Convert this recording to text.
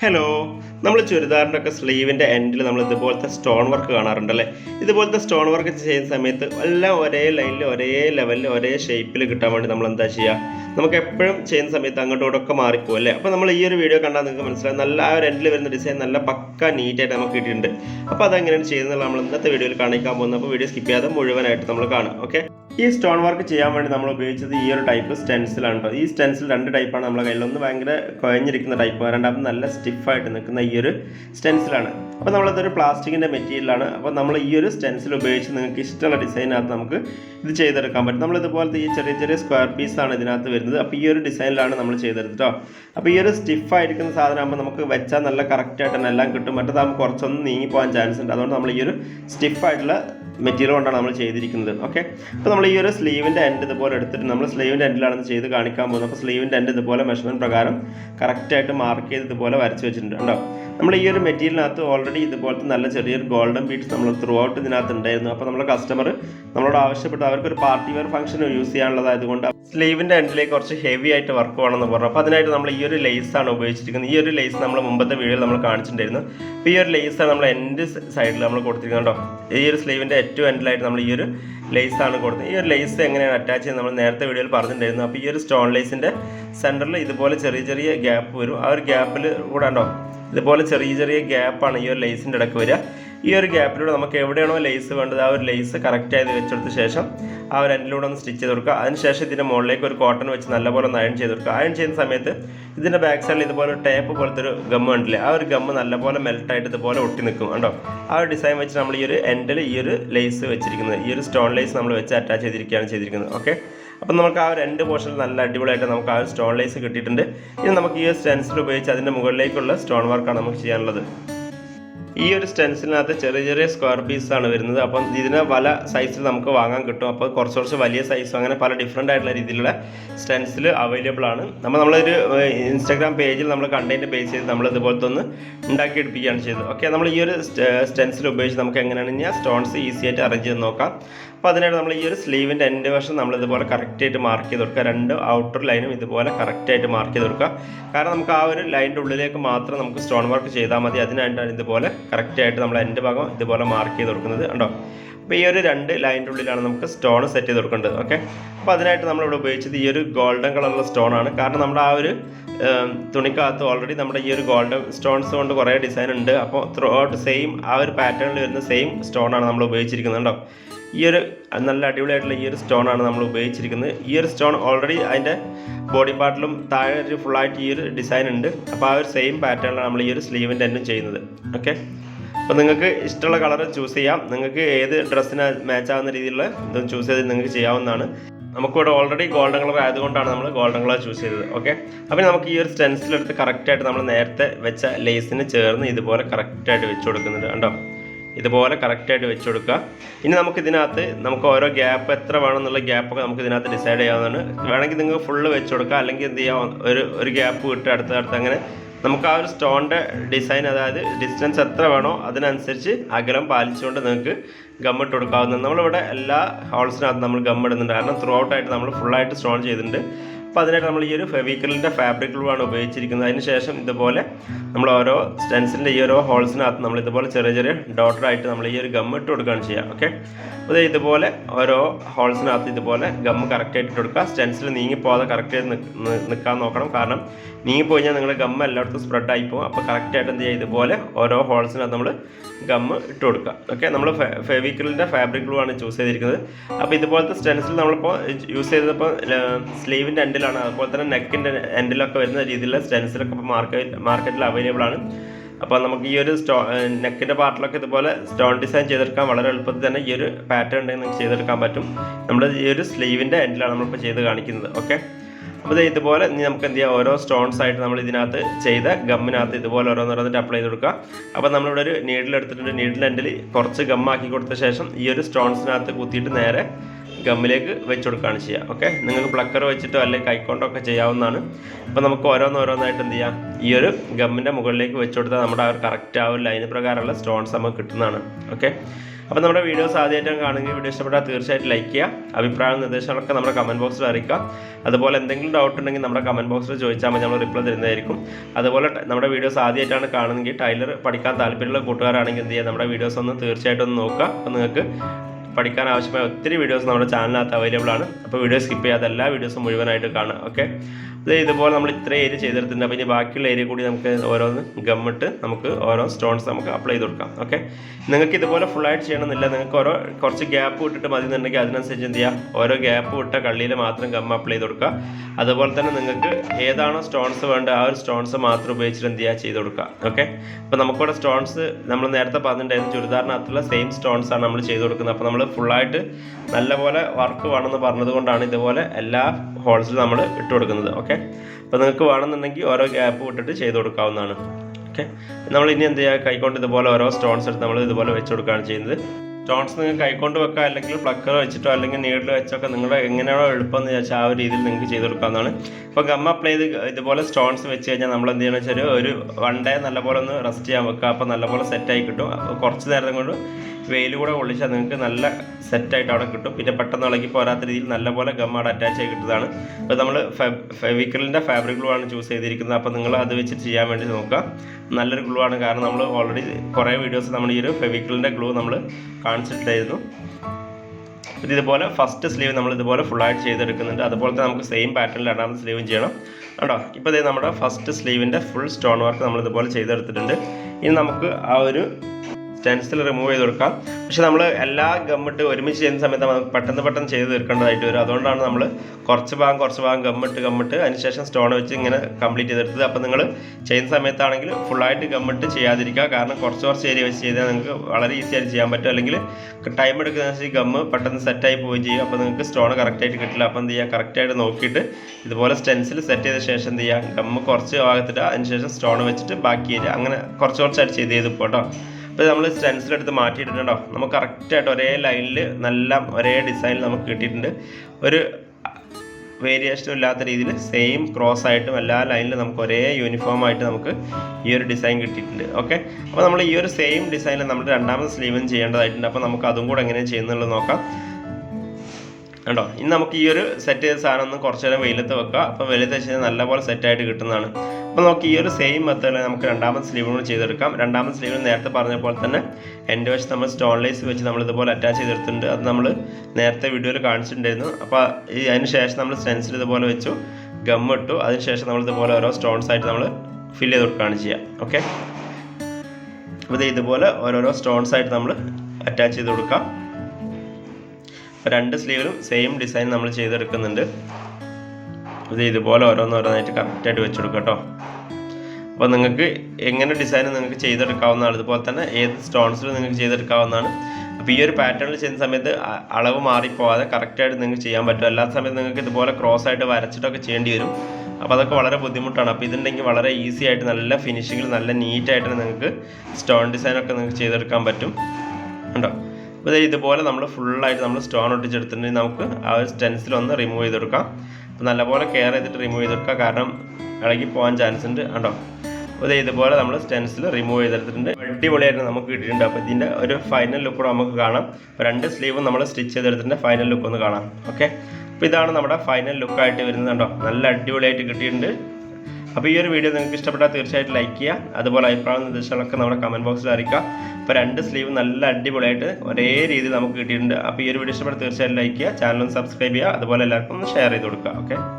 Hello നമ്മൾ ചുരിദാറിന്റെ ഒക്കെ സ്ലീവിന്റെ എൻഡിൽ നമ്മൾ ഇതുപോലത്തെ സ്റ്റോൺ വർക്ക് കാണാറുണ്ടല്ലേ? ഇതുപോലത്തെ സ്റ്റോൺ വർക്ക് ചെയ്യുന്ന സമയത്ത് എല്ലാം ഒരേ ലൈനിൽ ഒരേ ലെവലിൽ ഒരേ ഷേപ്പിൽ കിട്ടാൻ വേണ്ടി നമ്മൾ എന്താ ചെയ്യുക നമുക്ക് എപ്പോഴും ചെയ്യുന്ന സമയത്ത് അങ്ങോട്ടും ഇങ്ങോട്ടൊക്കെ മാറിപ്പോകും അല്ലേ അപ്പോൾ നമ്മൾ ഈ ഒരു വീഡിയോ കണ്ടാൽ നിങ്ങൾക്ക് മനസ്സിലാവും. നല്ല ആ ഒരു എൻഡിൽ വരുന്ന ഡിസൈൻ നല്ല പക്ക നീറ്റായിട്ട് നമുക്ക് കിട്ടിയിട്ടുണ്ട്. അപ്പോൾ അതെങ്ങനെയാണ് ചെയ്യുന്നത് നമ്മൾ ഇന്നത്തെ വീഡിയോയിൽ കാണിക്കാൻ പോകുന്നത്. അപ്പോൾ വീഡിയോ സ്കിപ്പ് ചെയ്യാതെ മുഴുവനായിട്ട് നമ്മൾ കാണാം. ഓക്കെ ഈ സ്റ്റോൺ വർക്ക് ചെയ്യാൻ വേണ്ടി നമ്മൾ ഉപയോഗിച്ചത് ഈ ഒരു ടൈപ്പ് സ്റ്റെൻസിലാണ് കേട്ടോ ഈ സ്റ്റെൻസിൽ രണ്ട് ടൈപ്പാണ് നമ്മുടെ കയ്യിൽ ഒന്ന് ഭയങ്കര കുഴഞ്ഞിരിക്കുന്ന ടൈപ്പ് രണ്ടാമത് നല്ല സ്റ്റിഫായിട്ട് നിൽക്കുന്ന ഈ ഒരു സ്റ്റെൻസിലാണ് അപ്പോൾ നമ്മളതൊരു പ്ലാസ്റ്റിക്കിന്റെ മെറ്റീരിയലാണ്. അപ്പോൾ നമ്മൾ ഈ ഒരു സ്റ്റെൻസിൽ ഉപയോഗിച്ച് നിങ്ങൾക്ക് ഇഷ്ടമുള്ള ഡിസൈനകത്ത് നമുക്ക് ഇത് ചെയ്തെടുക്കാൻ പറ്റും. നമ്മൾ ഇതുപോലത്തെ ഈ ചെറിയ ചെറിയ സ്ക്വയർ പീസാണ് ഇതിനകത്ത് വരുന്നത്. അപ്പോൾ ഈ ഒരു ഡിസൈനിലാണ് നമ്മൾ ചെയ്തെടുത്തത് കേട്ടോ അപ്പോൾ ഈ ഒരു സ്റ്റിഫായിരിക്കുന്ന സാധനം ആകുമ്പോൾ നമുക്ക് വെച്ചാൽ നല്ല കറക്റ്റായിട്ട് തന്നെ എല്ലാം കിട്ടും. മറ്റേതാകുമ്പോൾ കുറച്ചൊന്നും നീങ്ങിപ്പോകാൻ ചാൻസ് ഉണ്ട്. അതുകൊണ്ട് നമ്മൾ ഈ ഒരു സ്റ്റിഫായിട്ടുള്ള മെറ്റീരിയൽ കൊണ്ടാണ് നമ്മൾ ചെയ്തിരിക്കുന്നത്. ഓക്കെ അപ്പോൾ നമ്മൾ ഈ ഒരു സ്ലീവിന്റെ എൻഡ് ഇതുപോലെ എടുത്തിട്ട് നമ്മൾ സ്ലീവിന്റെ എൻഡിലാണ് ചെയ്ത് കാണിക്കാൻ പോകുന്നത്. അപ്പോൾ സ്ലീവിന്റെ എൻഡ് ഇതുപോലെ മെഷർമെന്റ് പ്രകാരം കറക്റ്റായിട്ട് മാർക്ക് ചെയ്ത് ഇതുപോലെ വരച്ച് വെച്ചിട്ടുണ്ട് കേട്ടോ നമ്മൾ ഈ ഒരു മെറ്റീരിയലിനകത്ത് ഓൾറെഡി ഇതുപോലത്തെ നല്ല ചെറിയൊരു ഗോൾഡൻ ബീഡ്സ് നമ്മൾ ത്രൂ ഔട്ട് ഇതിനകത്ത് ഉണ്ടായിരുന്നു. അപ്പോൾ നമ്മുടെ കസ്റ്റമർ നമ്മളോട് ആവശ്യപ്പെട്ട്. അവർക്ക് ഒരു പാർട്ടി വെയർ ഫംഗ്ഷൻ യൂസ് ചെയ്യാനുള്ളതായതുകൊണ്ട് സ്ലീവിന്റെ എൻഡിലേക്ക് കുറച്ച് ഹെവി ആയിട്ട് വർക്ക് വേണമെന്ന് പറഞ്ഞു. അപ്പോൾ അതിനായിട്ട് നമ്മൾ ഈ ഒരു ലേസ് ആണ് ഉപയോഗിച്ചിരിക്കുന്നത്. ഈ ഒരു ലേസ് നമ്മൾ മുമ്പത്തെ വീഡിയോയിൽ നമ്മൾ കാണിച്ചിട്ടുണ്ടായിരുന്നു. അപ്പോൾ ഈ ഒരു ലേസാണ് നമ്മൾ എൻഡ് സൈഡിൽ നമ്മൾ കൊടുത്തിരിക്കുന്നത് ഈ ഒരു സ്ലീവിന്റെ ഏറ്റവും എൻഡിലായിട്ട് നമ്മൾ ഈ ഒരു ലേസ് ആണ് കൊടുത്തത് ഈ ഒരു ലേസ് എങ്ങനെയാണ് അറ്റാച്ച് ചെയ്യുന്നത് നമ്മൾ നേരത്തെ വീഡിയോയിൽ പറഞ്ഞിട്ടുണ്ടായിരുന്നു. അപ്പോൾ ഈ ഒരു സ്റ്റോൺ ലേസിന്റെ സെന്ററിൽ ഇതുപോലെ ചെറിയ ചെറിയ ഗ്യാപ്പ് വരും. ആ ഒരു ഗ്യാപ്പിൽ കൂടെ ഉണ്ടോ ഇതുപോലെ ചെറിയ ചെറിയ ഗ്യാപ്പാണ് ഈ ഒരു ലേസിന്റെ ഇടയ്ക്ക് വരിക. ഈ ഒരു ഗ്യാപ്പിലൂടെ നമുക്ക് എവിടെയാണോ ലേസ് വേണ്ടത് ആ ഒരു ലേസ് കറക്റ്റ് ആയത് വെച്ചെടുത്ത ശേഷം ആ ഒരു എൻഡിലൂടെ ഒന്ന് സ്റ്റിച്ച് ചെയ്ത് കൊടുക്കുക. അതിനുശേഷം ഇതിന്റെ മുകളിലേക്ക് ഒരു കോട്ടൺ വെച്ച് നല്ലപോലെ ഒന്ന് അയൺ ചെയ്ത് കൊടുക്കുക. അയൺ ചെയ്യുന്ന സമയത്ത് ഇതിന്റെ ബാക്ക് സൈഡിൽ ഇതുപോലെ ടേപ്പ് പോലത്തെ ഒരു ഗമ്മ് ഉണ്ടല്ലേ ആ ഒരു ഗമ്മ് നല്ലപോലെ മെൽട്ടായിട്ട് ഇതുപോലെ ഒട്ടി നിൽക്കും കണ്ടോ? ആ ഒരു ഡിസൈൻ വെച്ച് നമ്മൾ ഈ ഒരു എൻഡിൽ ഈ ഒരു ലേസ് വെച്ചിരിക്കുന്നത് ഈ ഒരു സ്റ്റോൺ ലേസ് നമ്മൾ വെച്ച് അറ്റാച്ച് ചെയ്തിരിക്കുകയാണ് ചെയ്തിരിക്കുന്നത്. ഓക്കെ അപ്പം നമുക്ക് ആ രണ്ട് പോർഷനിൽ നല്ല അടിപൊളിയായിട്ട് നമുക്ക് ആ സ്റ്റോൺ ലൈസ് കിട്ടിയിട്ടുണ്ട്. ഇനി നമുക്ക് ഈ ഒരു സ്റ്റെൻസിൽ ഉപയോഗിച്ച് അതിന്റെ മുകളിലേക്കുള്ള സ്റ്റോൺ വർക്കാണ് നമുക്ക് ചെയ്യാനുള്ളത്. ഈ ഒരു സ്റ്റെൻസിനകത്ത് ചെറിയ ചെറിയ സ്ക്വയർ പീസാണ് വരുന്നത്. അപ്പം ഇതിന് പല സൈസിൽ നമുക്ക് വാങ്ങാൻ കിട്ടും. അപ്പോൾ കുറച്ച് കുറച്ച് വലിയ സൈസും അങ്ങനെ പല ഡിഫറെന്റ് ആയിട്ടുള്ള രീതിയിലുള്ള സ്റ്റെൻസിൽ അവൈലബിൾ ആണ്. നമ്മൾ നമ്മളൊരു ഇൻസ്റ്റാഗ്രാം പേജിൽ നമ്മൾ കണ്ടന്റ് ബേസ് ചെയ്ത് നമ്മൾ ഇതുപോലത്തെ ഒന്ന് ഉണ്ടാക്കിയെടുപ്പിക്കുകയാണ് ചെയ്തത്. ഓക്കെ നമ്മൾ ഈ ഒരു സ്റ്റെൻസിൽ ഉപയോഗിച്ച് നമുക്ക് എങ്ങനെയാണ് ഇനി സ്റ്റോൺസ് ഈസിയായിട്ട് അറേഞ്ച് ചെയ്ത് നോക്കാം. അപ്പോൾ അതിനായിട്ട് നമ്മൾ ഈ ഒരു സ്ലീവിന്റെ എൻഡ് വശം നമ്മൾ ഇതുപോലെ കറക്റ്റായിട്ട് മാർക്ക് ചെയ്ത് കൊടുക്കുക. രണ്ട് ഔട്ടർ ലൈനും ഇതുപോലെ കറക്റ്റായിട്ട് മാർക്ക് ചെയ്ത് കൊടുക്കുക. കാരണം നമുക്ക് ആ ഒരു ലൈനിന്റെ ഉള്ളിലേക്ക് മാത്രം നമുക്ക് സ്റ്റോൺ വർക്ക് ചെയ്താൽ മതി. അതിനായിട്ടാണ് ഇതുപോലെ കറക്റ്റായിട്ട് നമ്മൾ എന്റെ ഭാഗം ഇതുപോലെ മാർക്ക് ചെയ്ത് കൊടുക്കുന്നത്. കണ്ടോ? അപ്പോൾ ഈ ഒരു രണ്ട് ലൈനിന്റെ ഉള്ളിലാണ് നമുക്ക് സ്റ്റോൺ സെറ്റ് ചെയ്ത് കൊടുക്കേണ്ടത് ഓക്കെ അപ്പോൾ അതിനായിട്ട് നമ്മളിവിടെ ഉപയോഗിച്ചത് ഈ ഒരു ഗോൾഡൻ കളറുള്ള സ്റ്റോൺ ആണ്. കാരണം നമ്മുടെ ആ ഒരു തുണിക്കകത്ത് ഓൾറെഡി നമ്മുടെ ഈ ഒരു ഗോൾഡൻ സ്റ്റോൺസ് കൊണ്ട് കുറേ ഡിസൈൻ ഉണ്ട്. അപ്പോൾ ത്രൂ ഔട്ട് സെയിം ആ ഒരു പാറ്റേണിൽ വരുന്ന സെയിം സ്റ്റോൺ ആണ് നമ്മൾ ഉപയോഗിച്ചിരിക്കുന്നത് കേട്ടോ ഈ ഒരു നല്ല അടിപൊളിയായിട്ടുള്ള ഈ ഒരു സ്റ്റോൺ ആണ് നമ്മൾ ഉപയോഗിച്ചിരിക്കുന്നത്. ഈ ഒരു സ്റ്റോൺ ഓൾറെഡി അതിന്റെ ബോഡി പാർട്ടിലും താഴെ ഒരു ഫുള്ളായിട്ട് ഈ ഒരു ഡിസൈൻ ഉണ്ട്. അപ്പോൾ ആ ഒരു സെയിം പാറ്റേണിലാണ് നമ്മൾ ഈ ഒരു സ്ലീവിന്റെ എൻഡും ചെയ്യുന്നത് ഓക്കെ അപ്പോൾ നിങ്ങൾക്ക് ഇഷ്ടമുള്ള കളർ ചൂസ് ചെയ്യാം. നിങ്ങൾക്ക് ഏത് ഡ്രസ്സിന് മാച്ച് ആവുന്ന രീതിയിലുള്ള ഇത് ചൂസ് ചെയ്ത് നിങ്ങൾക്ക് ചെയ്യാവുന്നതാണ്. നമുക്കിവിടെ ഓൾറെഡി ഗോൾഡൻ കളർ ആയതുകൊണ്ടാണ് നമ്മൾ ഗോൾഡൻ കളർ ചൂസ് ചെയ്തത്. ഓക്കെ അപ്പോൾ നമുക്ക് ഈ ഒരു സ്റ്റെൻസിലെടുത്ത് കറക്റ്റായിട്ട് നമ്മൾ നേരത്തെ വെച്ച ലേസിന് ചേർന്ന് ഇതുപോലെ കറക്റ്റായിട്ട് വെച്ച് കൊടുക്കുന്നുണ്ട് കണ്ടോ? ഇതുപോലെ കറക്റ്റായിട്ട് വെച്ച് കൊടുക്കുക. ഇനി നമുക്ക് ഇതിനകത്ത് നമുക്ക് ഓരോ ഗ്യാപ്പ് എത്ര വേണം വേണമെന്നുള്ള ഗ്യാപ്പൊക്കെ നമുക്ക് ഇതിനകത്ത് ഡിസൈഡ് ചെയ്യാവുന്നതാണ്. വേണമെങ്കിൽ നിങ്ങൾക്ക് ഫുള്ള് വെച്ച് കൊടുക്കുക. അല്ലെങ്കിൽ എന്ത് ചെയ്യാം? ഒരു ഒരു ഗ്യാപ്പ് വിട്ട് അടുത്ത അടുത്ത് അങ്ങനെ നമുക്ക് ആ ഒരു സ്റ്റോണിന്റെ ഡിസൈൻ അതായത് ഡിസ്റ്റൻസ് എത്ര വേണോ അതിനനുസരിച്ച് അകലം പാലിച്ചുകൊണ്ട് നിങ്ങൾക്ക് ഗമ്മിട്ട് കൊടുക്കാവുന്നതാണ്. നമ്മളിവിടെ എല്ലാ ഹോൾസിനകത്ത് നമ്മൾ ഗം ഇടുന്നുണ്ട്. കാരണം ത്രൂ ഔട്ടായിട്ട് നമ്മൾ ഫുള്ളായിട്ട് സ്റ്റോൺ ചെയ്തിട്ടുണ്ട്. അപ്പോൾ അതിനായിട്ട് നമ്മൾ ഈ ഒരു ഫെവിക്കലിന്റെ ഫാബ്രിക് ഗ്ലൂ ആണ് ഉപയോഗിച്ചിരിക്കുന്നത്. അതിന് ശേഷം ഇതുപോലെ നമ്മൾ ഓരോ സ്റ്റെൻസിന്റെ ഈ ഓരോ ഹോൾസിനകത്ത് നമ്മൾ ഇതുപോലെ ചെറിയ ചെറിയ ഡോട്ടറായിട്ട് നമ്മൾ ഈ ഒരു ഗം ഇട്ട് കൊടുക്കുകയാണ് ചെയ്യുക. ഓക്കെ അപ്പോൾ ഇതുപോലെ ഓരോ ഹോൾസിനകത്ത് ഇതുപോലെ ഗം കറക്റ്റായിട്ട് ഇട്ട് കൊടുക്കുക. സ്റ്റെൻസിൽ നീങ്ങിപ്പോകാതെ കറക്റ്റായിട്ട് നിൽക്കാൻ നോക്കണം. കാരണം നീങ്ങിപ്പോയി കഴിഞ്ഞാൽ നിങ്ങളുടെ ഗം എല്ലായിടത്തും സ്പ്രെഡ് ആയി പോകും. അപ്പോൾ കറക്റ്റായിട്ട് എന്ത് ചെയ്യുക? ഇതുപോലെ ഓരോ ഹോൾസിനകത്ത് നമ്മൾ ഗമ്മ ഇട്ട് കൊടുക്കുക. ഓക്കെ നമ്മൾ ഫെവിക്കലിന്റെ ഫാബ്രിക് ഗ്ലൂ ആണ് ചൂസ് ചെയ്തിരിക്കുന്നത്. അപ്പോൾ ഇതുപോലത്തെ സ്റ്റെൻസിൽ നമ്മളിപ്പോൾ യൂസ് ചെയ്തപ്പോൾ സ്ലീവിന്റെ എൻഡിലാണ് അതുപോലെ തന്നെ നെക്കിന്റെ എൻഡിലൊക്കെ വരുന്ന രീതിയിലുള്ള സ്റ്റെൻസിലൊക്കെ ഇപ്പോൾ മാർക്കറ്റ് മാർക്കറ്റിൽ അവൈലബിൾ ആണ്. അപ്പോൾ നമുക്ക് ഈ ഒരു സ്റ്റോ നെക്കിന്റെ പാർട്ടിലൊക്കെ ഇതുപോലെ സ്റ്റോൺ ഡിസൈൻ ചെയ്തെടുക്കാൻ വളരെ എളുപ്പത്തിൽ തന്നെ ഈ ഒരു പാറ്റേൺ ഉണ്ടെങ്കിൽ നിങ്ങൾക്ക് ചെയ്തെടുക്കാൻ പറ്റും. നമ്മൾ ഈ ഒരു സ്ലീവിന്റെ എൻഡിലാണ് നമ്മളിപ്പോൾ ചെയ്ത് കാണിക്കുന്നത്. ഓക്കെ അപ്പോൾ ഇതുപോലെ ഇനി നമുക്ക് എന്ത് ചെയ്യാം? ഓരോ സ്റ്റോൺസ് ആയിട്ട് നമ്മൾ ഇതിനകത്ത് ചെയ്ത ഗമ്മിനകത്ത് ഇതുപോലെ ഓരോന്നോരോന്നിട്ട് അപ്ലൈ ചെയ്ത് കൊടുക്കുക. അപ്പോൾ നമ്മളിവിടെ ഒരു നീഡിൽ എടുത്തിട്ടുണ്ട്. നീഡിൽ എൻഡിൽ കുറച്ച് ഗമ്മാക്കി കൊടുത്ത ശേഷം ഈ ഒരു സ്റ്റോൺസിനകത്ത് കുത്തിയിട്ട് നേരെ ഗമ്മിലേക്ക് വെച്ച് കൊടുക്കുകയാണ് ചെയ്യുക. ഓക്കെ നിങ്ങൾക്ക് പ്ലക്കർ വെച്ചിട്ടോ അല്ലെങ്കിൽ കൈക്കൊണ്ടോ ഒക്കെ ചെയ്യാവുന്നതാണ്. അപ്പോൾ നമുക്ക് ഓരോന്നോരോന്നായിട്ട് എന്ത് ചെയ്യാം? ഈ ഒരു ഗമ്മിന്റെ മുകളിലേക്ക് വെച്ച് കൊടുത്താൽ നമ്മുടെ ആ ഒരു കറക്റ്റ് ആ ഒരു ലൈന് പ്രകാരമുള്ള സ്റ്റോൺസ് നമുക്ക് കിട്ടുന്നതാണ്. ഓക്കെ അപ്പോൾ നമ്മുടെ വീഡിയോസ് ആദ്യമായിട്ടും കാണുകയും വീഡിയോ ഇഷ്ടപ്പെട്ടാൽ തീർച്ചയായിട്ടും ലൈക്ക് ചെയ്യുക. അഭിപ്രായവും നിർദ്ദേശങ്ങളൊക്കെ നമ്മുടെ കമന്റ് ബോക്സിൽ അറിയിക്കുക. അതുപോലെ എന്തെങ്കിലും ഡൗട്ട് ഉണ്ടെങ്കിൽ നമ്മുടെ കമന്റ് ബോക്സിൽ ചോദിച്ചാൽ മതി. നമ്മൾ റിപ്ലൈ തരുന്നതായിരിക്കും. അതുപോലെ നമ്മുടെ വീഡിയോസ് ആദ്യമായിട്ടാണ് കാണുന്നതെങ്കിൽ ടൈലർ പഠിക്കാൻ താല്പര്യമുള്ള കൂട്ടുകാരാണെങ്കിൽ എന്ത് ചെയ്യുക? നമ്മുടെ വീഡിയോസ് ഒന്ന് തീർച്ചയായിട്ടും ഒന്ന് നോക്കുക. അപ്പോൾ നിങ്ങൾക്ക് പഠിക്കാൻ ആവശ്യമായ ഒത്തിരി വീഡിയോസ് നമ്മുടെ ചാനലിനകത്ത് അവൈലബിൾ ആണ്. അപ്പോൾ വീഡിയോ സ്കിപ്പ് ചെയ്യാതെ എല്ലാ വീഡിയോസും മുഴുവനായിട്ട് കാണാം ഓക്കെ ഇത് ഇതുപോലെ നമ്മൾ ഇത്ര ഏരിയ ചെയ്തെടുത്തിട്ടുണ്ട്. അപ്പോൾ ഇനി ബാക്കിയുള്ള ഏരിയ കൂടി നമുക്ക് ഓരോന്ന് ഗമ്മിട്ട് നമുക്ക് ഓരോ സ്റ്റോൺസ് നമുക്ക് അപ്ലൈ ചെയ്ത് കൊടുക്കാം ഓക്കെ നിങ്ങൾക്ക് ഇതുപോലെ ഫുള്ളായിട്ട് ചെയ്യണമെന്നില്ല. നിങ്ങൾക്ക് ഓരോ കുറച്ച് ഗ്യാപ്പ് വിട്ടിട്ട് മതി എന്നുണ്ടെങ്കിൽ അതിനനുസരിച്ച് എന്ത് ചെയ്യാം? ഓരോ ഗ്യാപ്പ് വിട്ട കള്ളിയിൽ മാത്രം ഗം അപ്ലൈ ചെയ്ത് കൊടുക്കുക. അതുപോലെ തന്നെ നിങ്ങൾക്ക് ഏതാണോ സ്റ്റോൺസ് വേണ്ട ആ ഒരു സ്റ്റോൺസ് മാത്രം ഉപയോഗിച്ചിട്ട് എന്ത് ചെയ്യുക ചെയ്ത് കൊടുക്കുക ഓക്കെ അപ്പോൾ നമുക്കിവിടെ സ്റ്റോൺസ് നമ്മൾ നേരത്തെ പറഞ്ഞിട്ടുണ്ടായിരുന്നു ചുരിദാറിനകത്തുള്ള സെയിം സ്റ്റോൺസ് ആണ് നമ്മൾ ചെയ്ത് കൊടുക്കുന്നത്. അപ്പോൾ നമ്മൾ ഫുള്ളായിട്ട് നല്ലപോലെ വർക്ക് വേണമെന്ന് പറഞ്ഞത് കൊണ്ടാണ് ഇതുപോലെ എല്ലാ ഹോൾസിലും നമ്മൾ ഇട്ട് കൊടുക്കുന്നത് ഓക്കെ അപ്പോൾ നിങ്ങൾക്ക് വേണമെന്നുണ്ടെങ്കിൽ ഓരോ ഗ്യാപ്പ് വിട്ടിട്ട് ചെയ്ത് കൊടുക്കാവുന്നതാണ് ഓക്കെ നമ്മൾ ഇനി എന്ത് ചെയ്യുക? കൈക്കൊണ്ട് ഇതുപോലെ ഓരോ സ്റ്റോൺസ് എടുത്ത് നമ്മൾ ഇതുപോലെ വെച്ച് കൊടുക്കുകയാണ് ചെയ്യുന്നത്. സ്റ്റോൺസ് നിങ്ങൾ കൈക്കൊണ്ട് വെക്കുക അല്ലെങ്കിൽ പ്ലക്കർ വെച്ചിട്ടോ അല്ലെങ്കിൽ നീഡിൽ വെച്ചൊക്കെ നിങ്ങളുടെ എങ്ങനെയാണോ എളുപ്പം എന്ന് വെച്ചാൽ ആ ഒരു രീതിയിൽ നിങ്ങൾക്ക് ചെയ്ത് കൊടുക്കാവുന്നതാണ്. ഇപ്പോൾ ഗമ്മ അപ്ലൈ ചെയ്ത് ഇതുപോലെ സ്റ്റോൺസ് വെച്ച് കഴിഞ്ഞാൽ നമ്മൾ എന്ത് ചെയ്യണമെന്ന് വെച്ചാൽ ഒരു വൺ ഡേ നല്ലപോലെ ഒന്ന് റെസ്റ്റ് ചെയ്യാൻ വെക്കുക. അപ്പോൾ നല്ലപോലെ സെറ്റായി കിട്ടും. അപ്പോൾ കുറച്ച് നേരം കൊണ്ട് വെയിൽ കൂടെ കൊള്ളിച്ചാൽ നിങ്ങൾക്ക് നല്ല സെറ്റായിട്ട് അവിടെ കിട്ടും. പിന്നെ പെട്ടെന്ന് ഇളകി പോരാത്ത രീതിയിൽ നല്ലപോലെ ഗം അവിടെ അറ്റാച്ച് ആയി കിട്ടുന്നതാണ്. അപ്പോൾ നമ്മൾ ഫെവിക്കലിന്റെ ഫാബ്രിക് ഗ്ലൂ ആണ് ചൂസ് ചെയ്തിരിക്കുന്നത്. അപ്പോൾ നിങ്ങൾ അത് വെച്ച് ചെയ്യാൻ വേണ്ടി നോക്കുക. നല്ലൊരു ഗ്ലൂ ആണ്. കാരണം നമ്മൾ ഓൾറെഡി കുറേ വീഡിയോസ് നമ്മൾ ഈ ഒരു ഫെവിക്കലിന്റെ ഗ്ലൂ നമ്മൾ കാണിച്ചിട്ടായിരുന്നു ഇത് ഇതുപോലെ ഫസ്റ്റ് സ്ലീവ് നമ്മൾ ഇതുപോലെ ഫുള്ളായിട്ട് ചെയ്തെടുക്കുന്നുണ്ട്. അതുപോലെ തന്നെ നമുക്ക് സെയിം പാറ്റേണിൽ രണ്ടാമത്തെ സ്ലീവും ചെയ്യണം. കേട്ടോ ഇപ്പോൾ ഇതേ നമ്മുടെ ഫസ്റ്റ് സ്ലീവിന്റെ ഫുൾ സ്റ്റോൺ വർക്ക് നമ്മൾ ഇതുപോലെ ചെയ്തെടുത്തിട്ടുണ്ട്. ഇനി നമുക്ക് ആ ഒരു സ്റ്റെൻസിൽ റിമൂവ് ചെയ്ത് കൊടുക്കാം. പക്ഷെ നമ്മൾ എല്ലാ ഗമ്മിട്ട് ഒരുമിച്ച് ചെയ്യുന്ന സമയത്ത് നമുക്ക് പെട്ടെന്ന് പെട്ടെന്ന് ചെയ്ത് തീർക്കേണ്ടതായിട്ട് വരും. അതുകൊണ്ടാണ് നമ്മൾ കുറച്ച് ഭാഗം കുറച്ച് ഭാഗം ഗമ്മിട്ട് ഗമ്മിട്ട് അതിനുശേഷം സ്റ്റോൺ വെച്ച് ഇങ്ങനെ കംപ്ലീറ്റ് ചെയ്തെടുത്തത്. അപ്പോൾ നിങ്ങൾ ചെയ്യുന്ന സമയത്താണെങ്കിൽ ഫുള്ളായിട്ട് ഗമ്മിട്ട് ചെയ്യാതിരിക്കുക. കാരണം കുറച്ച് കുറച്ച് ഏരിയ വെച്ച് ചെയ്താൽ നിങ്ങൾക്ക് വളരെ ഈസി ആയിട്ട് ചെയ്യാൻ പറ്റും. അല്ലെങ്കിൽ ടൈം എടുക്കുന്ന ഗമ്മ് പെട്ടെന്ന് സെറ്റായി പോവുകയും ചെയ്യും. അപ്പോൾ നിങ്ങൾക്ക് സ്റ്റോൺ കറക്റ്റായിട്ട് കിട്ടില്ല. അപ്പോൾ എന്ത് ചെയ്യുക? കറക്റ്റായിട്ട് നോക്കിയിട്ട് ഇതുപോലെ സ്റ്റെൻസിൽ സെറ്റ് ചെയ്ത ശേഷം എന്ത് ചെയ്യുക? ഗമ്മ് കുറച്ച് ഭാഗത്തിട്ട് അതിനുശേഷം സ്റ്റോൺ വെച്ചിട്ട് ബാക്കി ഏരിയ അങ്ങനെ കുറച്ച് കുറച്ചായിട്ട് ചെയ്ത് ചെയ്ത് പോട്ടോ. അപ്പോൾ നമ്മൾ സ്റ്റെൻസിലെടുത്ത് മാറ്റിയിട്ടുണ്ടോ നമുക്ക് കറക്റ്റായിട്ട് ഒരേ ലൈനിൽ നല്ല ഒരേ ഡിസൈനിൽ നമുക്ക് കിട്ടിയിട്ടുണ്ട്. ഒരു വേരിയേഷനും ഇല്ലാത്ത രീതിയിൽ സെയിം ക്രോസ് ആയിട്ടും എല്ലാ ലൈനിലും നമുക്ക് ഒരേ യൂണിഫോം ആയിട്ട് നമുക്ക് ഈ ഒരു ഡിസൈൻ കിട്ടിയിട്ടുണ്ട്. ഓക്കെ അപ്പോൾ നമ്മൾ ഈ ഒരു സെയിം ഡിസൈനിൽ നമ്മൾ രണ്ടാമത് സ്ലീവും ചെയ്യേണ്ടതായിട്ടുണ്ട്. അപ്പോൾ നമുക്ക് അതും കൂടെ എങ്ങനെയാണ് ചെയ്യുന്നുള്ളത് നോക്കാം. കണ്ടോ? ഇനി നമുക്ക് ഈ ഒരു സെറ്റ് ചെയ്ത സാധനം ഒന്ന് കുറച്ച് നേരം വെയിലത്ത് വെക്കുക. അപ്പോൾ വെയിലത്ത് വെച്ച് കഴിഞ്ഞാൽ നല്ലപോലെ സെറ്റായിട്ട് കിട്ടുന്നതാണ്. അപ്പോൾ നമുക്ക് ഈ ഒരു സെയിം മെത്തേഡിൽ നമുക്ക് രണ്ടാമത്തെ സ്ലീവ് കൂടി ചെയ്തെടുക്കാം. രണ്ടാമത്തെ സ്ലീവിൽ നേരത്തെ പറഞ്ഞ പോലെ തന്നെ എന്റെ വശം നമ്മൾ സ്റ്റോൺ ലൈസ് വെച്ച് നമ്മൾ ഇതുപോലെ അറ്റാച്ച് ചെയ്തെടുത്തിട്ടുണ്ട്. അത് നമ്മൾ നേരത്തെ വീഡിയോയിൽ കാണിച്ചിട്ടുണ്ടായിരുന്നു. അപ്പോൾ ഈ അതിന് ശേഷം നമ്മൾ സ്റ്റെൻസിൽ ഇതുപോലെ വെച്ചു ഗം ഇട്ടു. അതിനുശേഷം നമ്മൾ ഇതുപോലെ ഓരോ സ്റ്റോൺസ് ആയിട്ട് നമ്മൾ ഫിൽ ചെയ്ത് കൊടുക്കുകയാണ് ചെയ്യുക. ഓക്കെ അപ്പോൾ ഇത് ഇതുപോലെ ഓരോരോ സ്റ്റോൺസ് ആയിട്ട് നമ്മൾ അറ്റാച്ച് ചെയ്ത് കൊടുക്കാം. രണ്ട് സ്ലീവിലും സെയിം ഡിസൈൻ നമ്മൾ ചെയ്തെടുക്കുന്നുണ്ട്. ഇത് ഇതുപോലെ ഓരോന്നോരോന്നായിട്ട് കറക്റ്റായിട്ട് വെച്ച് കൊടുക്കുക കേട്ടോ അപ്പോൾ നിങ്ങൾക്ക് എങ്ങനെ ഡിസൈൻ നിങ്ങൾക്ക് ചെയ്തെടുക്കാവുന്നതാണ്. ഇതുപോലെ തന്നെ ഏത് സ്റ്റോൺസിലും നിങ്ങൾക്ക് ചെയ്തെടുക്കാവുന്നതാണ്. അപ്പോൾ ഈ ഒരു പാറ്റേണിൽ ചെയ്യുന്ന സമയത്ത് അളവ് മാറിപ്പോവാതെ കറക്റ്റായിട്ട് നിങ്ങൾക്ക് ചെയ്യാൻ പറ്റും. എല്ലാ സമയത്ത് നിങ്ങൾക്ക് ഇതുപോലെ ക്രോസ് ആയിട്ട് വരച്ചിട്ടൊക്കെ ചെയ്യേണ്ടി വരും. അപ്പോൾ അതൊക്കെ വളരെ ബുദ്ധിമുട്ടാണ്. അപ്പോൾ ഇതുണ്ടെങ്കിൽ വളരെ ഈസി ആയിട്ട് നല്ല ഫിനിഷിങ്ങിൽ നല്ല നീറ്റായിട്ട് നിങ്ങൾക്ക് സ്റ്റോൺ ഡിസൈനൊക്കെ നിങ്ങൾക്ക് ചെയ്തെടുക്കാൻ പറ്റും. ഉണ്ടോ അപ്പോൾ ഇതേ ഇതുപോലെ നമ്മൾ ഫുള്ളായിട്ട് നമ്മൾ സ്റ്റോൺ ഒട്ടിച്ചെടുത്തിട്ടുണ്ടെങ്കിൽ നമുക്ക് ആ ഒരു സ്റ്റെൻസിൽ ഒന്ന് റിമൂവ് ചെയ്തെടുക്കാം. അപ്പോൾ നല്ലപോലെ കെയർ ചെയ്തിട്ട് റിമൂവ് ചെയ്തെടുക്കുക കാരണം ഇളകി പോകാൻ ചാൻസ് ഉണ്ട്. കണ്ടോ? അപ്പോൾ ഇതേ ഇതുപോലെ നമ്മൾ സ്റ്റെൻസിൽ റിമൂവ് ചെയ്തെടുത്തിട്ടുണ്ട്. അടിപൊളിയായിട്ട് നമുക്ക് കിട്ടിയിട്ടുണ്ട്. അപ്പോൾ ഇതിന്റെ ഒരു ഫൈനൽ ലുക്ക് കൂടെ നമുക്ക് കാണാം. രണ്ട് സ്ലീവും നമ്മൾ സ്റ്റിച്ച് ചെയ്തെടുത്തിട്ടുണ്ട്. ഫൈനൽ ലുക്ക് ഒന്ന് കാണാം. ഓക്കെ അപ്പോൾ ഇതാണ് നമ്മുടെ ഫൈനൽ ലുക്കായിട്ട് വരുന്നത്. കണ്ടോ? നല്ല അടിപൊളിയായിട്ട് കിട്ടിയിട്ടുണ്ട്. അപ്പോൾ ഈ ഒരു വീഡിയോ നിങ്ങൾക്ക് ഇഷ്ടപ്പെട്ടാൽ തീർച്ചയായിട്ടും ലൈക്ക് ചെയ്യുക. അതുപോലെ അഭിപ്രായ നിർദ്ദേശങ്ങളൊക്കെ നമ്മുടെ കമന്റ് ബോക്സിൽ അറിയിക്കുക. അപ്പോൾ രണ്ട് സ്ലീവ് നല്ല അടിപൊളിയായിട്ട് ഒരേ രീതിയിൽ നമുക്ക് കിട്ടിയിട്ടുണ്ട്. അപ്പോൾ ഈ ഒരു വീഡിയോ ഇഷ്ടപ്പെട്ടാൽ തീർച്ചയായിട്ടും ലൈക്ക് ചെയ്യുക. ഒന്ന് സബ്സ്ക്രൈബ് ചെയ്യുക. അതുപോലെ എല്ലാവർക്കും ഒന്ന് ഷെയർ ചെയ്ത് കൊടുക്കുക. ഓക്കെ